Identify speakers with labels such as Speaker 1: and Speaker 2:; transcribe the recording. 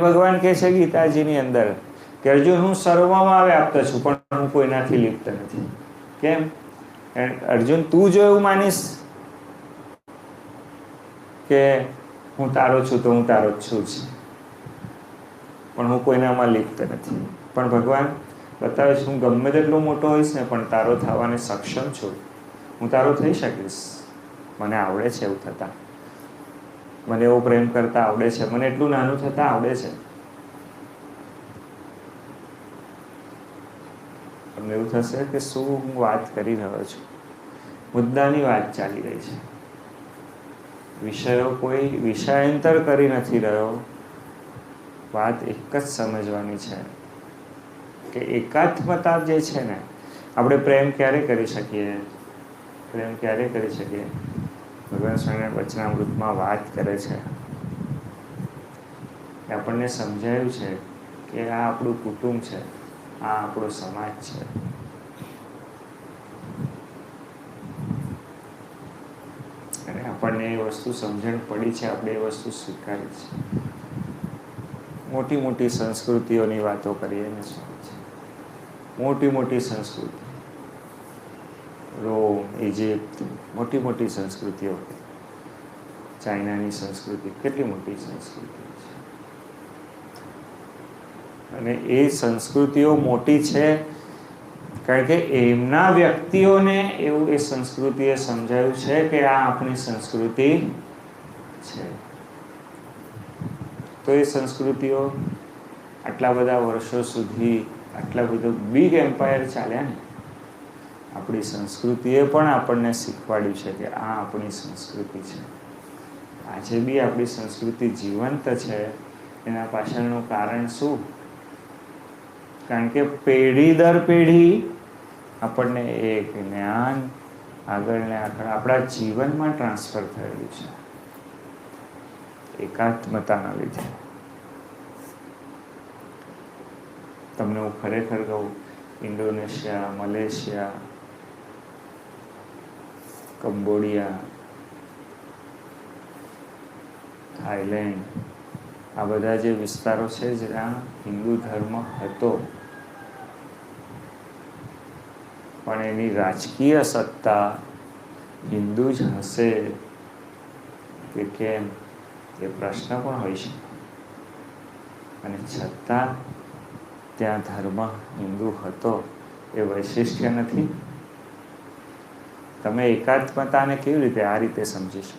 Speaker 1: ભગવાન કહે છે ગીતાજીની અંદર કે અર્જુન, હું સર્વમાં વ્યાપ્ત છું, પણ હું કોઈનાથી લિપ્ત નથી. કેમ? અર્જુન, તું જો એવું માનીશ કે હું તારો છું તો હું તારો જ છું પણ હું કોઈનામાં લિપ્ત નથી. પણ ભગવાન બતાવે છે હું ગમે તેટલો મોટો હોઈશ ને, પણ તારો થવાને સક્ષમ છું. હું તારો થઈ શકીશ. મને આવડે છે એવું થતાં. મને એવો પ્રેમ કરતા આવડે છે. મને એટલું નાનું થતાં આવડે છે. તમને એવું થશે કે શું હું વાત કરી રહ્યો છું. મુદ્દાની વાત ચાલી રહી છે. વિષયો કોઈ વિષયાંતર કરી નથી રહ્યો. વાત એક જ સમજવાની છે કે એકાત્મતા જે છે ને, આપણે પ્રેમ ક્યારે કરી શકીએ? પ્રેમ ક્યારે કરી શકીએ? ભગવાન સ્વામિનારાયણ વચનામૃતમાં વાત કરે છે. આપણને સમજાયું છે કે આ આપણું કુટુંબ છે, આ આપણો સમાજ છે. અને આપણને એ વસ્તુ સમજણ પડી છે, આપણે એ વસ્તુ સ્વીકારી છે. મોટી મોટી સંસ્કૃતિઓની વાતો કરીએ ને મોટી મોટી સંસ્કૃતિ. રોમ ઇજિપ્ત, મોટી મોટી સંસ્કૃતિઓ. ચાઇનાની સંસ્કૃતિ કેટલી મોટી સંસ્કૃતિ છે? અને એ સંસ્કૃતિઓ મોટી છે કારણ કે એમના વ્યક્તિઓને એવું એ સંસ્કૃતિએ સમજાયું છે કે આ આપણી સંસ્કૃતિ છે. તો એ સંસ્કૃતિઓ આટલા બધા વર્ષો સુધી આટલા બધો બિગ એમ્પાયર ચાલ્યા ને? આપણી સંસ્કૃતિએ પણ આપણને શીખવાડ્યું છે કે આ આપણી સંસ્કૃતિ છે. આજે બી આપણી સંસ્કૃતિ જીવંત છે, એના પાછળનું કારણ શું? કારણ કે પેઢી દર પેઢી આપણને એ જ્ઞાન આગળ ને આગળ આપણા જીવનમાં ટ્રાન્સફર થયેલું છે. એકાત્મતાના લીધે. તમને હું ખરેખર કહું, ઇન્ડોનેશિયા, મલેશિયા કંબોડિયા થાઈલેન્ડ આ બધા જે વિસ્તારો છે જ્યાં હિન્દુ ધર્મ હતો. પણ એની રાજકીય સત્તા હિન્દુ જ હશે કે કેમ એ પ્રશ્ન પણ હોય છે અને છતાં ત્યાં ધર્મ હિન્દુ હતો એ વૈશિષ્ટ્ય નથી. તમે એકાત્મતાને કેવી રીતે આ રીતે સમજી શકો?